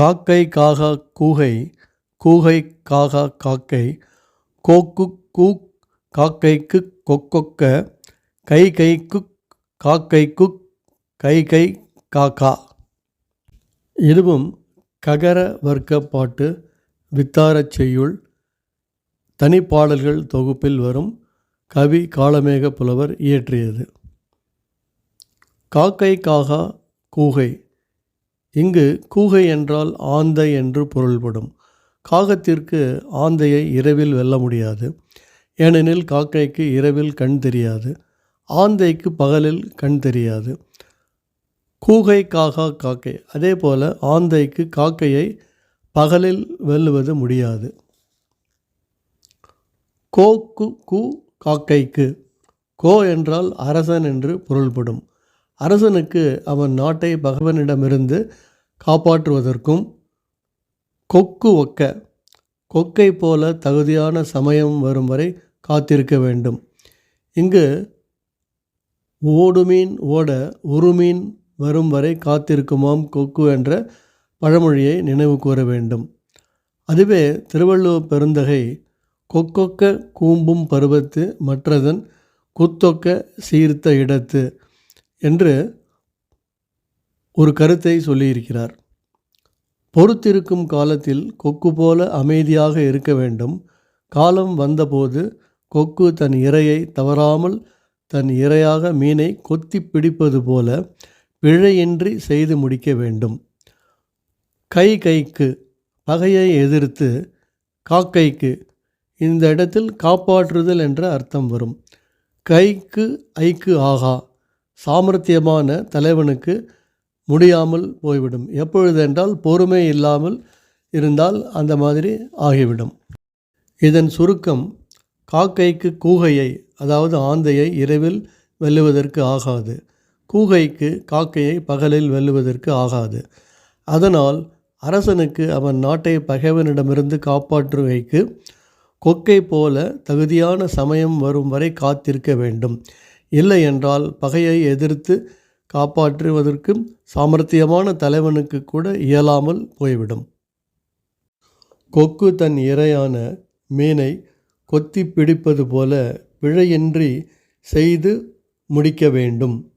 காக்கை காகா கூகை கூகை காகா காக்கை கோக்கு கூக் காக்கைக்கு கொக்கொக்க கை கைக்குக் காக்கைக்குக் கை கை காக்கா இதுவும் ககர வர்க்க பாட்டு வித்தாரச் செய்யுள் தனிப்பாடல்கள் தொகுப்பில் வரும் கவி காளமேக புலவர் இயற்றியது. காக்கை காகா கூகை இங்கு கூகை என்றால் ஆந்தை என்று பொருள்படும். காகத்திற்கு ஆந்தையை இரவில் வெல்ல முடியாது. ஏனெனில் காக்கைக்கு இரவில் கண் தெரியாது. ஆந்தைக்கு பகலில் கண் தெரியாது. கூகை காகா காக்கை. அதே போல் ஆந்தைக்கு காக்கையை பகலில் வெல்லுவது முடியாது. கோ கு கு காக்கைக்கு. கோ என்றால் அரசன் என்று பொருள்படும். அரசனுக்கு அவன் நாட்டை பகவனிடமிருந்து காப்பாற்றுவதற்கும் கொக்கு ஒக்க கொக்கை போல தகுதியான சமயம் வரும் வரை காத்திருக்க வேண்டும். இங்கு ஓடுமீன் ஓட உருமீன் வரும் வரை காத்திருக்குமாம் கொக்கு என்ற பழமொழியை நினைவு கூற வேண்டும். அதுவே திருவள்ளுவர் பெருந்தகை கொக்கொக்க கூம்பும் பருவத்து மற்றதன் குத்தொக்க சீர்த்த இடத்து. என்று ஒரு கருத்தை சொல்லியிருக்கிறார். பொறுத்திருக்கும் காலத்தில் கொக்கு போல அமைதியாக இருக்க வேண்டும். காலம் வந்தபோது கொக்கு தன் இரையை தவறாமல் தன் இரையாக மீனை கொத்தி பிடிப்பது போல பிழையின்றி செய்து முடிக்க வேண்டும். கை கைக்கு பகையை எதிர்த்து காக்கைக்கு இந்த இடத்தில் காப்பாற்றுதல் என்ற அர்த்தம் வரும். கைக்கு ஐக்கு ஆகா. சாமர்த்தியமான தலைவனுக்கு முடியாமல் போய்விடும். எப்பொழுதென்றால் பொறுமை இல்லாமல் இருந்தால் அந்த மாதிரி ஆகிவிடும். இதன் சுருக்கம் காக்கைக்கு கூகையை அதாவது ஆந்தையை இரவில் வெல்லுவதற்கு ஆகாது. கூகைக்கு காக்கையை பகலில் வெல்லுவதற்கு ஆகாது. அதனால் அரசனுக்கு அவன் நாட்டை பகைவனிடமிருந்து காப்பாற்றுவைக்கு கொக்கை போல தகுதியான சமயம் வரும் வரை காத்திருக்க வேண்டும். இல்லை என்றால் பகையை எதிர்த்து காப்பாற்றுவதற்கும் சாமர்த்தியமான தலைவனுக்கு கூட இயலாமல் போய்விடும். கொக்கு தன் இரையான மீனை கொத்தி பிடிப்பது போல பிழையின்றி செய்து முடிக்க வேண்டும்.